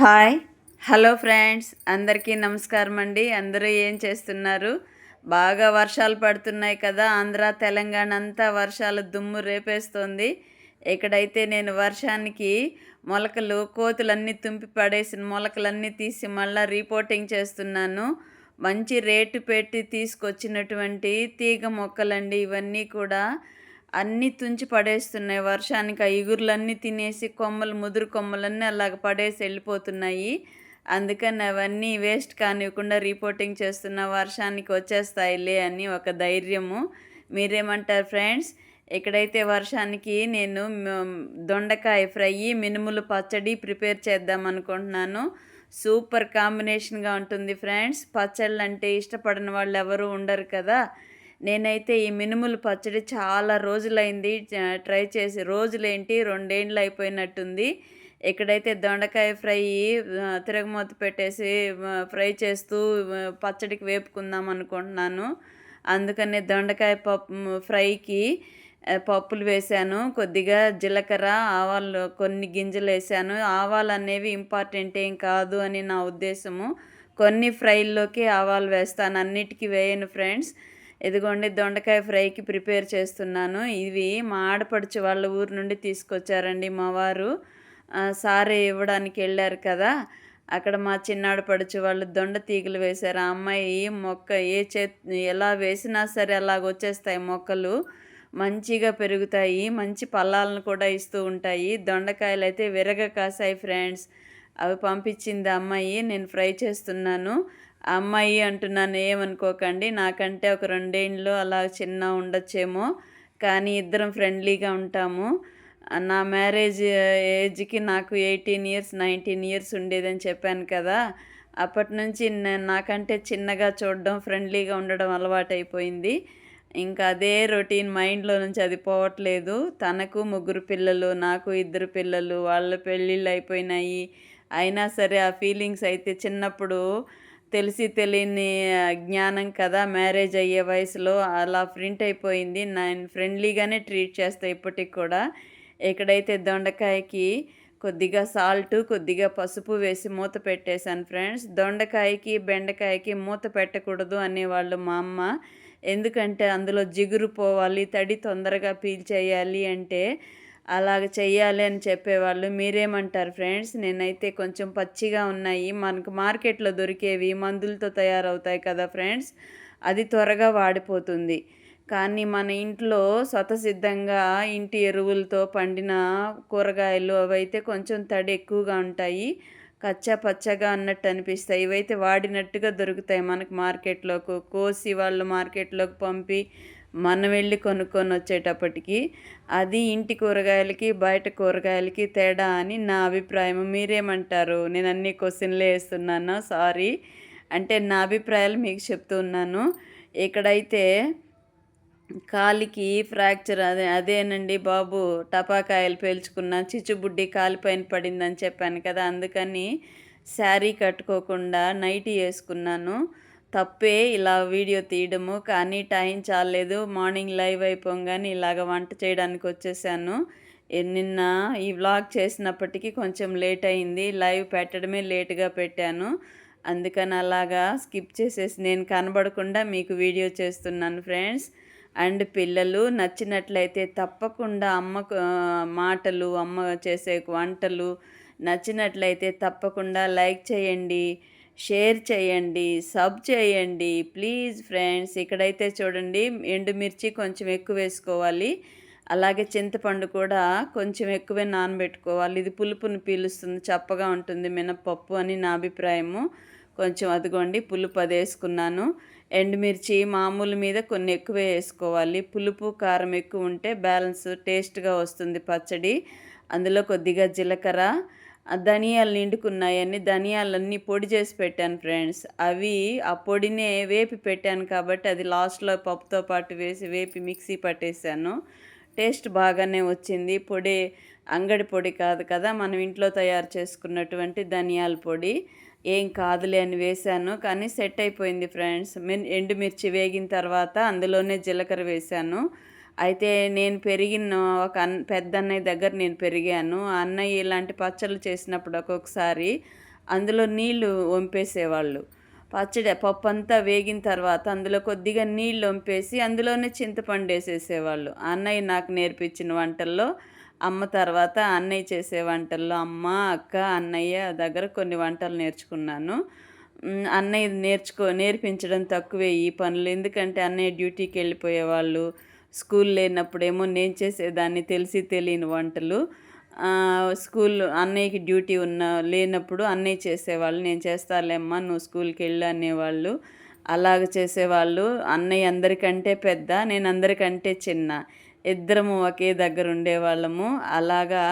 Hi. Hello friends అందరికీ నమస్కారం అండి. అందరూ ఏం చేస్తున్నారు? బాగా వర్షాలు పడుతున్నాయి కదా ఆంధ్ర తెలంగాణ అంతా వర్షాలు దుమ్ము రేపేస్తోంది. ఇక్కడైతే నేను వర్షానికి మొలకలు కోతులన్నీ తుంపి పడేసిన మొలకలన్నీ తీసి మళ్ళీ రిపోర్టింగ్ చేస్తున్నాను. మంచి రేటు పెట్టి తీసుకొచ్చినటువంటి తీగ మొక్కలండి ఇవన్నీ కూడా. అన్నీ తుంచి పడేస్తున్నాయి. వర్షానికి ఆ ఇగుర్లన్నీ తినేసి కొమ్మలు ముదురు కొమ్మలన్నీ అలాగ పడేసి వెళ్ళిపోతున్నాయి. అందుకని అవన్నీ వేస్ట్ కానివ్వకుండా రిపోర్టింగ్ చేస్తున్న వర్షానికి వచ్చేస్తాయిలే అని ఒక ధైర్యము. మీరేమంటారు ఫ్రెండ్స్? ఇక్కడైతే వర్షానికి నేను దొండకాయ ఫ్రై మినుములు పచ్చడి ప్రిపేర్ చేద్దాం అనుకుంటున్నాను. సూపర్ కాంబినేషన్గా ఉంటుంది ఫ్రెండ్స్. పచ్చళ్ళు అంటే ఇష్టపడిన వాళ్ళు ఎవరు ఉండరు కదా. నేనైతే ఈ మినుములు పచ్చడి చాలా రోజులైంది ట్రై చేసి రోజులేంటి? రెండేండ్లు అయిపోయినట్టుంది ఇక్కడైతే దొండకాయ ఫ్రై తిరగమూత పెట్టేసి ఫ్రై చేస్తూ పచ్చడికి వేపుకుందాం అనుకుంటున్నాను. అందుకనే దొండకాయ పప్పు ఫ్రైకి పప్పులు వేశాను. కొద్దిగా జీలకర్ర ఆవాలు కొన్ని గింజలు వేసాను ఆవాలు అనేవి ఇంపార్టెంట్ ఏం కాదు అని నా ఉద్దేశము. కొన్ని ఫ్రైల్లోకి ఆవాలు వేస్తాను. అన్నిటికీ వేయను ఫ్రెండ్స్. ఇదిగోండి దొండకాయ ఫ్రైకి ప్రిపేర్ చేస్తున్నాను. ఇవి మా ఆడపడుచు వాళ్ళ ఊరు నుండి తీసుకొచ్చారండి మా వారు. సారే ఇవ్వడానికి వెళ్ళారు కదా. అక్కడ మా చిన్నాడపడుచు వాళ్ళు దొండ తీగలు వేశారు. ఆ అమ్మాయి మొక్క ఏ చే ఎలా వేసినా సరే అలాగ వచ్చేస్తాయి మొక్కలు. మంచిగా పెరుగుతాయి. మంచి పల్లాలను కూడా ఇస్తూ ఉంటాయి. దొండకాయలు అయితే విరగ కాసాయి ఫ్రెండ్స్. అవి పంపించింది అమ్మాయి. నేను ఫ్రై చేస్తున్నాను. అమ్మాయి అంటున్నాను ఏమనుకోకండి. నాకంటే ఒక రెండేళ్ళు అలా చిన్న ఉండొచ్చేమో కానీ ఇద్దరం ఫ్రెండ్లీగా ఉంటాము. నా మ్యారేజ్ ఏజ్కి నాకు ఎయిటీన్ ఇయర్స్ నైన్టీన్ ఇయర్స్ ఉండేదని చెప్పాను కదా. అప్పటి నుంచి నాకంటే చిన్నగా చూడడం ఫ్రెండ్లీగా ఉండడం అలవాటైపోయింది. ఇంకా అదే రొటీన్ మైండ్లో నుంచి అది పోవట్లేదు. తనకు ముగ్గురు పిల్లలు నాకు ఇద్దరు పిల్లలు వాళ్ళ పెళ్ళిళ్ళు అయిపోయినాయి. అయినా సరే ఆ ఫీలింగ్స్ అయితే చిన్నప్పుడు తెలిసి తెలియని జ్ఞానం కదా మ్యారేజ్ అయ్యే వయసులో అలా ప్రింట్ అయిపోయింది. నేను ఫ్రెండ్లీగానే ట్రీట్ చేస్తా ఇప్పటికి కూడా. ఎక్కడైతే దొండకాయకి కొద్దిగా సాల్ట్ కొద్దిగా పసుపు వేసి మూత పెట్టేశాను ఫ్రెండ్స్. దొండకాయకి బెండకాయకి మూత పెట్టకూడదు అనేవాళ్ళు మా అమ్మ. ఎందుకంటే అందులో జిగురు పోవాలి తడి తొందరగా పీల్చేయాలి అంటే అలాగ చెయ్యాలి అని చెప్పేవాళ్ళు. మీరేమంటారు ఫ్రెండ్స్? నేనైతే కొంచెం పచ్చిగా ఉన్నాయి. మనకు మార్కెట్లో దొరికేవి మందులతో తయారవుతాయి కదా ఫ్రెండ్స్? అది త్వరగా వాడిపోతుంది. కానీ మన ఇంట్లో స్వతసిద్ధంగా ఇంటి ఎరువులతో పండిన కూరగాయలు అవైతే కొంచెం తడి ఎక్కువగా ఉంటాయి. కచ్చా పచ్చగా అన్నట్టు అనిపిస్తాయి. ఇవైతే వాడినట్టుగా దొరుకుతాయి మనకు మార్కెట్లోకి. కోసి వాళ్ళు మార్కెట్లోకి పంపి మనం వెళ్ళి కొనుక్కొని వచ్చేటప్పటికి అది ఇంటి కూరగాయలకి బయట కూరగాయలకి తేడా అని నా అభిప్రాయం మీరేమంటారు? నేను అన్ని క్వశ్చన్లే వేస్తున్నాను? సారీ. అంటే నా అభిప్రాయాలు మీకు చెప్తున్నాను ఇక్కడైతే కాలికి ఫ్రాక్చర్ అదే అదేనండి బాబు. టపాకాయలు పేల్చుకున్న చిచ్చుబుడ్డి కాలిపైన పడిందని చెప్పాను కదా అందుకని శారీ కట్టుకోకుండా నైటీ వేసుకున్నాను. తప్పే ఇలా వీడియో తీయడము కానీ టైం చాలేదు మార్నింగ్ లైవ్ అయిపోగానే ఇలాగ వంట చేయడానికి వచ్చేసాను. నిన్న ఈ వ్లాగ్ చేసినప్పటికీ కొంచెం లేట్ అయింది. లైవ్ పెట్టడమే లేట్గా పెట్టాను. అందుకని అలాగా స్కిప్ చేసేసి నేను కనబడకుండా మీకు వీడియో చేస్తున్నాను ఫ్రెండ్స్. అండ్ పిల్లలు నచ్చినట్లయితే తప్పకుండా అమ్మ మాటలు అమ్మ చేసే వంటలు నచ్చినట్లయితే తప్పకుండా లైక్ చేయండి. షేర్ చేయండి సబ్ చేయండి. ప్లీజ్ ఫ్రెండ్స్ ఇక్కడైతే చూడండి ఎండుమిర్చి కొంచెం ఎక్కువ వేసుకోవాలి. అలాగే చింతపండు కూడా కొంచెం ఎక్కువే నానబెట్టుకోవాలి. ఇది పులుపుని పీలుస్తుంది చప్పగా ఉంటుంది మినప్పప్పు అని నా అభిప్రాయము. కొంచెం అదిగోండి పులుపు అది వేసుకున్నాను. ఎండుమిర్చి మామూలు మీద కొన్ని ఎక్కువ వేసుకోవాలి. పులుపు కారం ఎక్కువ ఉంటే బ్యాలెన్స్ టేస్ట్గా వస్తుంది పచ్చడి. అందులో కొద్దిగా జీలకర్ర ధనియాలు నిండుకున్నాయని ధనియాలన్నీ పొడి చేసి పెట్టాను ఫ్రెండ్స్. అవి ఆ పొడినే వేపి పెట్టాను కాబట్టి అది లాస్ట్లో పప్పుతో పాటు వేసి వేపి మిక్సీ పట్టేశాను. టేస్ట్ బాగానే వచ్చింది. పొడి అంగడి పొడి కాదు కదా మనం ఇంట్లో తయారు చేసుకున్నటువంటి ధనియాల పొడి. ఏం కాదులే అని వేశాను కానీ సెట్ అయిపోయింది ఫ్రెండ్స్. ఎండుమిర్చి వేగిన తర్వాత అందులోనే జీలకర్ర వేశాను. అయితే నేను పెరిగిన ఒక అన్ పెద్ద అన్నయ్య దగ్గర నేను పెరిగాను. అన్నయ్య ఇలాంటి పచ్చళ్ళు చేసినప్పుడు ఒక్కొక్కసారి అందులో నీళ్ళు వంపేసేవాళ్ళు. పచ్చడి పప్పు అంతా వేగిన తర్వాత అందులో కొద్దిగా నీళ్ళు వంపేసి అందులోనే చింతపండు వేసేసేవాళ్ళు. అన్నయ్య నాకు నేర్పించిన వంటల్లో అమ్మ తర్వాత అన్నయ్య చేసే వంటల్లో అమ్మ అక్క అన్నయ్య దగ్గర కొన్ని వంటలు నేర్చుకున్నాను. అన్నయ్య నేర్చుకో నేర్పించడం తక్కువే ఈ పనులు. ఎందుకంటే అన్నయ్య డ్యూటీకి వెళ్ళిపోయేవాళ్ళు. స్కూల్ లేనప్పుడేమో నేను చేసేదాన్ని తెలిసి తెలియని వంటలు. స్కూల్ అన్నయ్యకి డ్యూటీ ఉన్న లేనప్పుడు అన్నయ్య చేసేవాళ్ళు నేను చేస్తాలేమ్మా నువ్వు స్కూల్కి వెళ్ళు అనేవాళ్ళు. అలాగ చేసేవాళ్ళు. అన్నయ్య అందరికంటే పెద్ద నేను అందరికంటే చిన్న. ఇద్దరము ఒకే దగ్గర ఉండేవాళ్ళము. అలాగా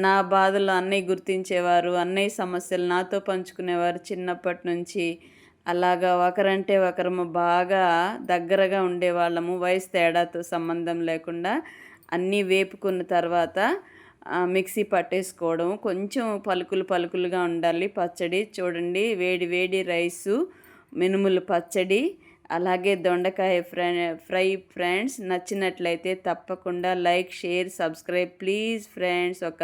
నా బాధలు అన్నయ్య గుర్తించేవారు అన్నయ్య సమస్యలు నాతో పంచుకునేవారు. చిన్నప్పటి నుంచి అలాగా ఒకరంటే ఒకరము బాగా దగ్గరగా ఉండేవాళ్ళము వయసు తేడాతో సంబంధం లేకుండా అన్నీ వేపుకున్న తర్వాత మిక్సీ పట్టేసుకోవడం కొంచెం పలుకులు పలుకులుగా ఉండాలి. పచ్చడి చూడండి వేడి వేడి రైసు మినుములు పచ్చడి అలాగే దొండకాయ ఫ్రై ఫ్రై ఫ్రెండ్స్ నచ్చినట్లయితే తప్పకుండా like share subscribe. Please friends ఒక